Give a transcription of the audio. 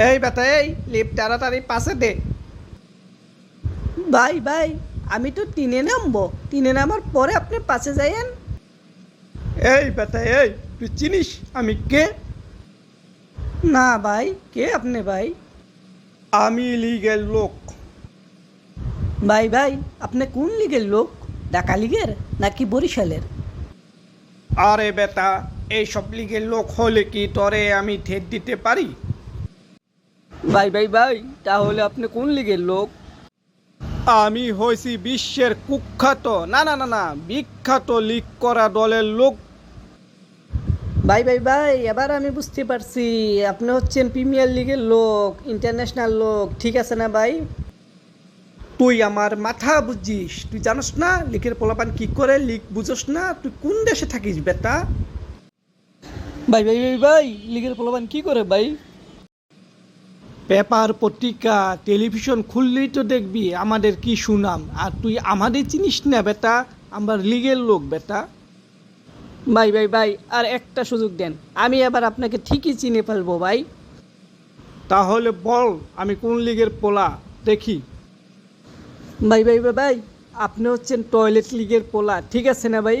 এই বেটা এই লিপ তাড়াতাড়ি পাশে দে। ভাই ভাই আমি তো তিনে নামবো। তিনে নামার পরে আপনি পাশে যাইয়েন। এই বেটা এই তুই চিনিস আমি কে? না ভাই কে আপনি ভাই? আমি লিগেল লোক। ভাই ভাই আপনি কোন লিগের লোক? ঢাকা লিগের নাকি বরিশালের? আরে বেটা এই সব লিগের লোক হলে কি তরে আমি ঠেট দিতে পারি? ভাই ভাই ভাই তাহলে আপনি কোন লিগের লোক? আমি হয়েছি বিশ্বের কুখ্যাত না না না না বিখ্যাত লিগ করা দলের লোক। ভাই ভাই ভাই এবার আমি বুঝতে পারছি আপনি হচ্ছেন প্রিমিয়ার লিগের লোক ইন্টারন্যাশনাল লোক ঠিক আছে না ভাই? তুই আমার মাথা বুঝিস তুই জানোস না লিগের পোলাপান কি করে লিগ বুঝোস না তুই কোন দেশে থাকিস বেটা? ভাই ভাই ভাই ভাই লিগের প্রলোভন কি করে ভাই? পেপার পত্রিকা টেলিভিশন খুললেই তো দেখবি আমাদের কি সুনাম। আর তুই আমাদের চিনিস না বেটা? আমার লিগের লোক বেটা। ভাই ভাই ভাই আর একটা সুযোগ দেন। আমি এবার আপনাকে ঠিকই চিনে ফেলব ভাই। তাহলে বল আমি কোন লিগের পোলা? দেখি। ভাই ভাই ভাই ভাই আপনি হচ্ছেন টয়লেট লিগের পোলা ঠিক আছে না ভাই?